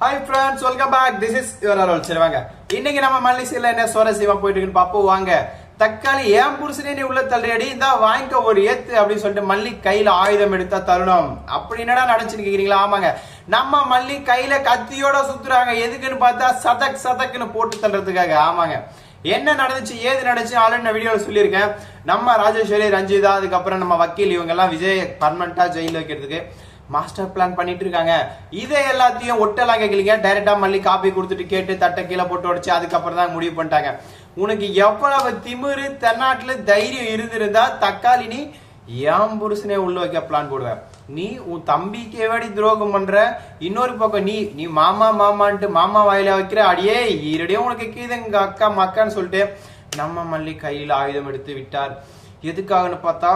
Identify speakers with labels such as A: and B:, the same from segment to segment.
A: Hi friends welcome back this is your Arol சரி வாங்க. இன்னைக்கு நம்ம மல்லிசையில் என்ன சுவாரஸ்யமா போயிட்டு இருக்குன்னு வாங்க. தக்காளி ஏன் புருஷனே நீ உள்ள தள்ளியடி இந்தா வாங்கிக்க ஒரு ஏத்து அப்படின்னு சொல்லிட்டு மல்லி கையில ஆயுதம் எடுத்த தருணம். அப்படி என்னடா நடந்துச்சுன்னு கேக்குறீங்களா ஆமாங்க. நம்ம மல்லி கையில கத்தியோட சுத்துறாங்க. எதுக்குன்னு பார்த்தா சதக் சதக்குன்னு போட்டு தள்ளுறதுக்காக. ஆமாங்க. என்ன நடந்துச்சு? ஏது நடந்துச்சு? ஆல்ரெடி நான் வீடியோவில் சொல்லியிருக்கேன். நம்ம ராஜேஸ்வரி ரஞ்சிதா அதுக்கப்புறம் நம்ம வக்கீல் இவங்க எல்லாம் விஜய் பர்மனண்டா ஜெயில வைக்கிறதுக்கு. மாஸ்டர் பிளான் பண்ணிட்டு இருக்காங்க இதை எல்லாத்தையும் ஒட்டெல்லாம் கேட்கலீங்க டைரக்டா மல்லி காப்பி கொடுத்துட்டு கேட்டு தட்டை கீழே போட்டு உடச்சு அதுக்கப்புறம் தான் முடிவு பண்ணிட்டாங்க. உனக்கு எவ்வளவு திமிரு தென்னாட்டுல தைரியம் இருந்திருந்தா தக்காளி நீ ஏன் புருஷனே உள்ள வைக்க பிளான் போடுவ. நீ உன் தம்பிக்கு எவடி துரோகம் பண்ற. இன்னொரு பக்கம் நீ நீ மாமா மாமான்ட்டு மாமா வாயில வைக்கிற அடியே ஈரடியும் உனக்கு கீதங்க அக்கா மக்கான்னு சொல்லிட்டு நம்ம மல்லி கையில் ஆயுதம் எடுத்து விட்டார். எதுக்காகன்னு பார்த்தா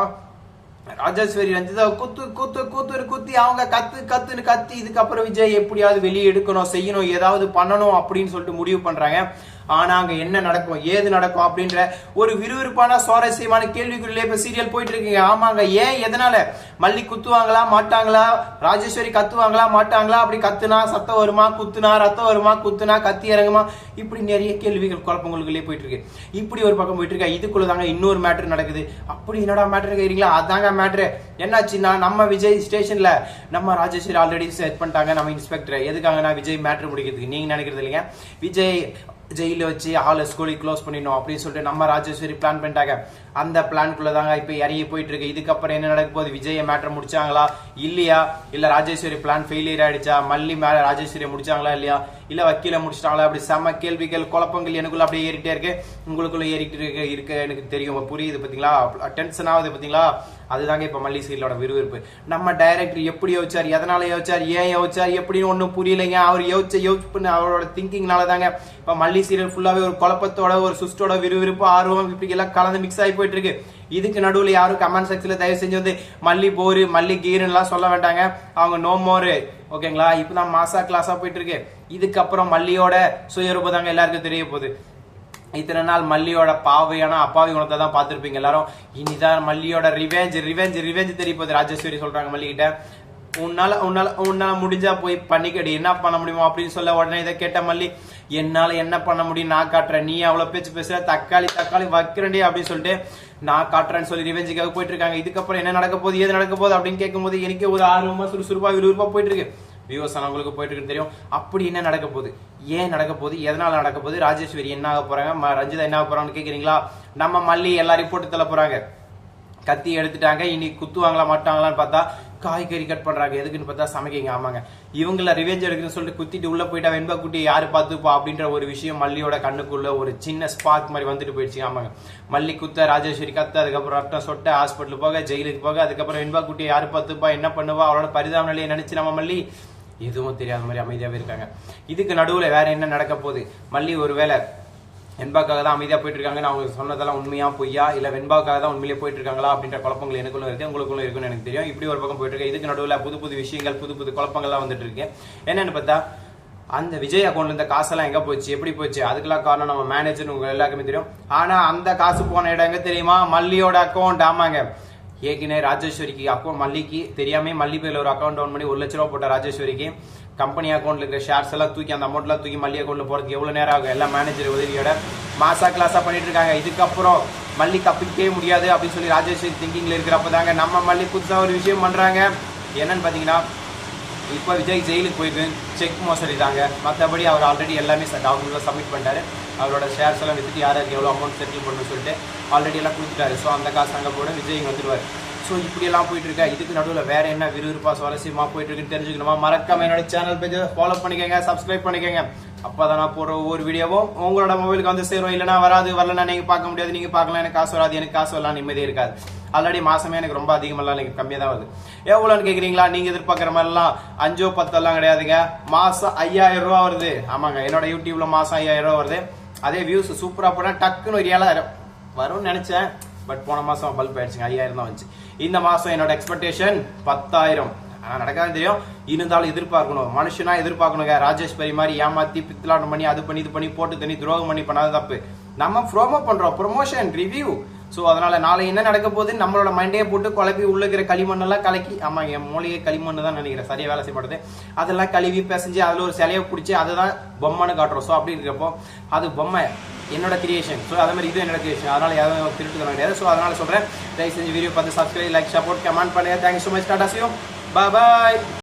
A: ராஜேஸ்வரி ரஞ்சிதா குத்து குத்து குத்துன்னு குத்தி அவங்க கத்து கத்துன்னு கத்தி இதுக்கப்புறம் விஜய் எப்படியாவது வெளியே எடுக்கணும் செய்யணும் ஏதாவது பண்ணணும் அப்படின்னு சொல்லிட்டு முடிவு பண்றாங்க. ஆனா அங்க என்ன நடக்கும் ஏது நடக்கும் அப்படின்ற ஒரு விறுவிறுப்பான சுவாரஸ்யமான கேள்விக்குள்ளே இப்ப சீரியல் போயிட்டு இருக்கீங்க. ஆமாங்க. ஏன் எதனால? மல்லி குத்துவாங்களா மாட்டாங்களா? ராஜேஸ்வரி கத்துவாங்களா மாட்டாங்களா? அப்படி கத்துனா சத்தம் வருமா? குத்துனா ரத்தம் வருமா? குத்துனா கத்தி இறங்குமா? இப்படி நிறைய கேள்விகள் குழப்பங்களுக்குள்ளே போயிட்டு இருக்கு. இப்படி ஒரு பக்கம் போயிட்டு இருக்கா. இதுக்குள்ள தாங்க இன்னொரு மேட்ரு நடக்குது. அப்படி என்னடா மேட்ரு கேக்குறீங்களா? அதாங்க மேட்ரு என்னாச்சுன்னா நம்ம விஜய் ஸ்டேஷன்ல நம்ம ராஜேஸ்வரி ஆல்ரெடி செட் பண்ணிட்டாங்க நம்ம இன்ஸ்பெக்டர் எதுக்காகனா விஜய் மேட்ரு முடிக்கிறதுக்கு. நீங்க நினைக்கிறது இல்லைங்க. விஜய் ஜெயில வச்சு ஆளை ஸ்கூலுக்கு க்ளோஸ் பண்ணிடணும் அப்படின்னு சொல்லிட்டு நம்ம ராஜேஸ்வரி பிளான் பண்ணிட்டாங்க. அந்த பிளான்குள்ள தாங்க இப்போ இறங்கி போயிட்டு இருக்கு இதுக்கப்புறம் என்ன நடக்க போகுது? விஜய மேட்டர் முடிச்சாங்களா? இல்லையா? இல்ல ராஜேஸ்வரி பிளான் ஃபெயிலியர் ஆயிடுச்சா? மல்லி மேல ராஜேஸ்வரி முடிச்சாங்களா இல்லையா? இல்ல வக்கீல முடிச்சிட்டாங்களா? அப்படி செம கேள்விகள் குழப்பங்கள் எனக்குள்ள அப்படியே ஏறிட்டே இருக்கு. உங்களுக்குள்ள ஏறிட்டு இருக்க எனக்கு தெரியும். புரியுது பாத்தீங்களா? டென்ஷன் ஆகுது பாத்தீங்களா? அதுதாங்க இப்ப மல்லி சீரியலோட விறுவிறுப்பு. நம்ம டைரக்டர் எப்படி யோசிச்சார்? எதனால யோசிச்சார்? ஏன் யோசிச்சார்? எப்படின்னு ஒன்றும் புரியலைங்க. அவர் யோசிச்ச யோசிப்புன்னு அவரோட திங்கிங்னால தாங்க இப்ப மல்லி சீரியல் ஃபுல்லாவே ஒரு குழப்பத்தோட ஒரு சுஸ்டோட விறுவிறுப்பு ஆர்வம் இப்படி எல்லாம் கலந்து மிக்ஸ் ஆகி போயிட்டு இருக்கு. இதுக்கு நடுவில் யாரும் கமெண்ட் செக்ஷன்ல தயவு செஞ்சு வந்து மல்லி போரு மல்லி கீருன்னு சொல்ல வேண்டாங்க. அவங்க நோ மோரு ஓகேங்களா? இப்பதான் மாசா கிளாஸா போயிட்டு இருக்கு இதுக்கப்புறம் மல்லியோட சுயரூபம் தாங்க எல்லாருக்கும் தெரிய போகுது. இத்தனை நாள் மல்லியோட பாவையான அப்பாவி குணத்தை தான் பார்த்துருப்பீங்க எல்லாரும். இனிதான் மல்லியோட ரிவெஞ்ச் ரிவெஞ்ச் ரிவெஞ்ச் தெரிய போகுது. ராஜேஸ்வரி சொல்றாங்க மல்லிகிட்ட. உன்னால உன்னால உன்னால முடிஞ்சா போய் பண்ணிக்கடி. என்ன பண்ண முடியுமோ அப்படின்னு சொல்ல உடனே இதை கேட்ட மல்லி என்னால என்ன பண்ண முடியும்? நான் காட்டுறேன். நீ அவ்வளவு பேச்சு பேசுற தக்காளி தக்காளி வைக்கிறண்டி அப்படின்னு சொல்லிட்டு நான் காட்டுறேன்னு சொல்லி ரிவெஞ்சுக்காக போயிட்டு இருக்காங்க இதுக்கப்புறம் என்ன நடக்க போகுது ஏது நடக்க போகுது அப்படின்னு கேட்கும்போது எனக்கே ஒரு ஆர்வமா சுறுசுறுப்பா விறுவிறுப்பா போயிட்டு இருக்கு வியூவர்ஸ் அவங்களுக்கு போயிட்டு இருக்கு தெரியும். அப்படி என்ன நடக்க போகுது? ஏன் நடக்க போகுது? எதனால நடக்க போகுது? ராஜேஸ்வரி என்ன ஆக போறாங்க? ரஞ்சிதா என்ன ஆக போறாங்கன்னு கேக்குறீங்களா? நம்ம மல்லி எல்லாரையும் போட்டு தள்ள போறாங்க. கத்தி எடுத்துட்டாங்க. இனி குத்துவாங்களா மாட்டாங்களான்னு பார்த்தா காய்கறி கட் பண்றாங்க. எதுக்குன்னு பார்த்தா சமைக்கிங்க. ஆமாங்க. இவங்கள ரிவெஞ்ச் எடுக்குன்னு சொல்லிட்டு குத்திட்டு உள்ள போயிட்டா வெண்பா குட்டி யாரு பார்த்துப்பா அப்படின்ற ஒரு விஷயம் மல்லியோட கண்ணுக்குள்ள ஒரு சின்ன ஸ்பார்க் மாதிரி வந்துட்டு போயிடுச்சு ஆமாங்க. மல்லி குத்த ராஜேஸ்வரி கத்த அதுக்கப்புறம் ரத்தம் சொட்ட ஹாஸ்பிட்டல் போக ஜெயிலுக்கு போக அதுக்கப்புறம் வெண்பா குட்டி யாரு பார்த்துப்பா என்ன பண்ணுவா அவளோட பரிதாப நிலையை நினைச்சு நம்ம மல்லி? எதுவும் தெரியாத மாதிரி அமைதியாவே இருக்காங்க. இதுக்கு நடுவுல வேற என்ன நடக்க போகுது? மல்லி ஒருவேளை வெண்பாக்காக தான் அமைதியாக போயிட்டு இருக்காங்க நான் சொன்னதெல்லாம் உண்மையா பொய்யா? இல்ல வெண்பாக்காக தான் உண்மையிலே போயிட்டு இருக்காங்களா அப்படின்ற குழப்பங்கள் எனக்குள்ள இருக்கு உங்களுக்குள்ள இருக்குன்னு எனக்கு தெரியும். இப்படி ஒரு பக்கம் போயிட்டு இருக்கு இதுக்கு நடுவில் புது புது விஷயங்கள் புது புது குழப்பங்கள்லாம் வந்துட்டு இருக்கு. என்னன்னு பார்த்தா அந்த விஜய் அக்கௌண்ட்ல இருந்த காசெல்லாம் எங்க போச்சு? எப்படி போச்சு? அதுக்கெல்லாம் காரணம் நம்ம மேனேஜர் உங்க எல்லாருக்குமே தெரியும். ஆனா அந்த காசு போன இடம் எங்க தெரியுமா? மல்லியோட அக்கௌண்ட் ஆமாங்க. ஏற்கனவே ராஜேஸ்வரிக்கு அக்கௌண்ட் மல்லிக்கு தெரியாம மல்லி பேர்ல ஒரு அக்கௌண்ட் ஓன் பண்ணி ஒரு லட்ச ரூபா போட்ட ராஜேஸ்வரிக்கு. கம்பெனி அக்கௌண்ட்ல இருக்கிற ஷேர்ஸ் எல்லாம் தூக்கி அந்த அமௌண்ட்லாம் தூக்கி மல்லி அக்கௌண்ட்ல போறதுக்கு எவ்வளவு நேரம் ஆகும்? எல்லாம் மேனேஜர் உதவியோட மாசா கிளாஸா பண்ணிட்டு இருக்காங்க. இதுக்கப்புறம் மல்லி தப்பிக்கவே முடியாது அப்படின்னு சொல்லி ராஜேஸ்வரி திங்கிங்ல இருக்கிறப்ப தாங்க நம்ம மல்லி புதுசா ஒரு விஷயம் பண்றாங்க. என்னன்னு பாத்தீங்கன்னா இப்போ விஜய் ஜெயிலுக்கு போயிட்டு செக் மோசடி தாங்க. மற்றபடி அவர் ஆல்ரெடி எல்லாமே டாக்குமெண்ட்லாம் சப்மிட் பண்ணிட்டாரு. அவரோட ஷேர்ஸ் எல்லாம் வித்துட்டு யாருக்கு எவ்வளோ அமௌண்ட் செட்டில் பண்ணணும்னு சொல்லிட்டு ஆல்ரெடி எல்லாம் கொடுத்துட்டாரு. ஸோ அந்த காசு அங்கே போட விஜய் வந்துடுவார் ஸோ இப்படியெல்லாம் போயிட்டு இருக்கா இதுக்கு நடுவில் வேற என்ன விறுவிறுப்பா சுவாரஸ்யமா போயிட்டு இருக்குன்னு தெரிஞ்சுக்கணுமா? மறக்காம என்னோட சேனல் பேஜை ஃபாலோ பண்ணிக்கோங்க சப்ஸ்கிரைப் பண்ணிக்கோங்க. அப்பதான் நான் போடுற ஒவ்வொரு வீடியோவும் உங்களோட மொபைலுக்கு வந்து சேரும். இல்லைனா வராது வரலன்னா நீங்க பார்க்க முடியாது. நீங்க பார்க்கலாம் எனக்கு காசு வராது எனக்கு காசு வரலாம் நிம்மதியே இருக்காது. ஆல்ரெடி மாசமே எனக்கு ரொம்ப அதிகமெல்லாம் எனக்கு கம்மியாக தான் வருது. எவ்வளோன்னு கேட்குறீங்களா நீங்க எதிர்பார்க்குற மாதிரிலாம் அஞ்சோ பத்தெல்லாம் கிடையாதுங்க. மாசம் ஐயாயிரம் ரூபா வருது. ஆமாங்க என்னோட யூடியூப்ல மாசம் ஐயாயிரம் ரூபா வருது. அதே வியூஸ் சூப்பரா போனா டக்குன்னு ஒரு ஏழாயிரம். வரும்னு நினைச்சேன். பட் போன மாசம் பல்ப் ஆயிடுச்சுங்க ஐயாயிரம் தான் வந்துச்சு. இந்த மாசம் என்னோட எக்ஸ்பெக்டேஷன் பத்தாயிரம். ஆனா நடக்காது தெரியும். இருந்தாலும் எதிர்பார்க்கணும். மனுஷனா எதிர்பார்க்கணுங்க. ராஜேஷ் பரி மாதிரி ஏமாத்தி பித்தலாட்டம் பண்ணி அது பண்ணி இது பண்ணி போட்டு தண்ணி துரோகம் பண்ணி பண்ணாத தப்பு. நம்ம ப்ரோமோ பண்றோம். ப்ரொமோஷன் ரிவ்யூ ஸோ அதனால நாளை என்ன நடக்க போகுது நம்மளோட மண்டையை போட்டு குழப்பி உள்ள இருக்கிற களிமண்ணெல்லாம் கலக்கி ஆமா என் மூலிகை களிமண் தான் நினைக்கிறேன். சரியா வேலை செய்யப்படுது. அதெல்லாம் கழுவி பிசைஞ்சு அதில் ஒரு சிலையை பிடிச்சி அதை தான் பொம்மைன்னு காட்டுறோம். ஸோ அப்படி இருக்கிறப்போ அது பொம்மை. என்னோட கிரியேஷன் ஸோ அதே மாதிரி இது என்னோட கிரியேஷன் அதனால் யாரும் திருட்டு கிடையாது ஸோ அதனால் சொல்கிறேன் தயவு செஞ்சு வீடியோ பார்த்து சப்ஸ்கிரைப் லைக் சப்போர்ட் கமெண்ட் பண்ணுங்கள் thank you so much tata சியும் bye